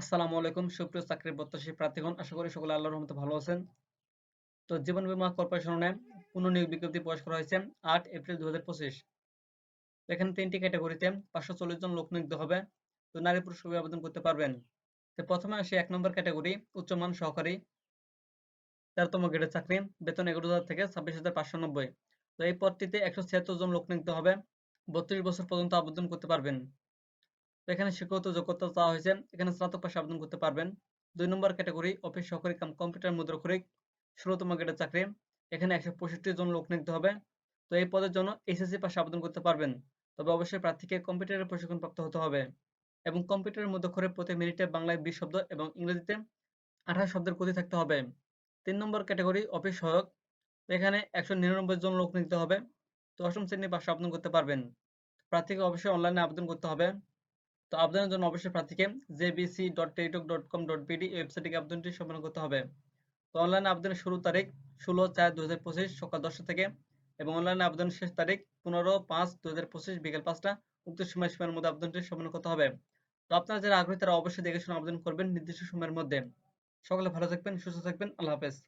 আসসালামু আলাইকুম, সুপ্রিয় চাকরির প্রত্যাশী প্রার্থীগণ, আশা করি সকলে আল্লাহর রহমতে ভালো আছেন। তো জীবন বীমা কর্পোরেশনে পুনর্নিয়োগ বিজ্ঞপ্তি প্রকাশ করা হয়েছে আট এপ্রিল দু এখানে তিনটি ক্যাটাগরিতে পাঁচশো চল্লিশ জন লোক নিয়োগ হবে। তো নারী পুরুষ সবাই আবেদন করতে পারবেন। তো প্রথমে আসে এক নম্বর ক্যাটাগরি, উচ্চমান সহকারী। তেরোতম গ্রেডের চাকরি, বেতন এগারো হাজার থেকে ছাব্বিশ হাজার পাঁচশো নব্বই। তো এই পদটিতে একশো ছিয়াত্তর জন লোক নিয়োগ হবে। বত্রিশ বছর পর্যন্ত আবেদন করতে পারবেন। এখানে শিক্ষাগত যোগ্যতা চাওয়া হয়েছে। এখানে স্নাতক পাশে আবেদন করতে পারবেন। দুই নম্বর ক্যাটাগরি, অফিস, সহকারী কাম, কম্পিউটার মুদ্রাক্ষরিক ষোলোতম গ্রেডের চাকরি। এখানে একশো পঁয়ষট্টি জন লোক নিতে হবে। তো এই পদের জন্য এসএসসি পাশে আবেদন করতে পারবেন। তবে অবশ্যই প্রার্থীকে কম্পিউটারের প্রশিক্ষণ প্রাপ্ত হতে হবে। এবং কম্পিউটারের মুদ্রাক্ষরে প্রতি মিনিটে বাংলায় বিশ শব্দ এবং ইংরেজিতে আঠাশ শব্দের গতি থাকতে হবে। তিন নম্বর ক্যাটাগরি, অফিস সহায়ক। এখানে একশো নিরানব্বই জন লোক নিতে হবে। তো অষ্টম শ্রেণির পাশে আবেদন করতে পারবেন। প্রার্থীকে অবশ্যই অনলাইনে আবেদন করতে হবে। তো আবেদনের জন্য অবশ্যই প্রার্থীকে বিডি ওয়েবসাইটে আবেদনটি সম্পন্ন করতে হবে। তো অনলাইনে আবেদনের শুরু তারিখ ষোলো চার দু হাজার পঁচিশ সকাল দশটা থেকে এবং অনলাইন আবেদনের শেষ তারিখ পনেরো পাঁচ দু হাজার পঁচিশ বিকেল পাঁচটা উক্ত সময় সীমার মধ্যে আবেদনটি সম্পন্ন করতে হবে। তো আপনারা যারা আগ্রহী তারা অবশ্যই দেখে শুনে আবেদন করবেন নির্দিষ্ট সময়ের মধ্যে। সকলে ভালো থাকবেন, সুস্থ থাকবেন, আল্লাহ হাফেজ।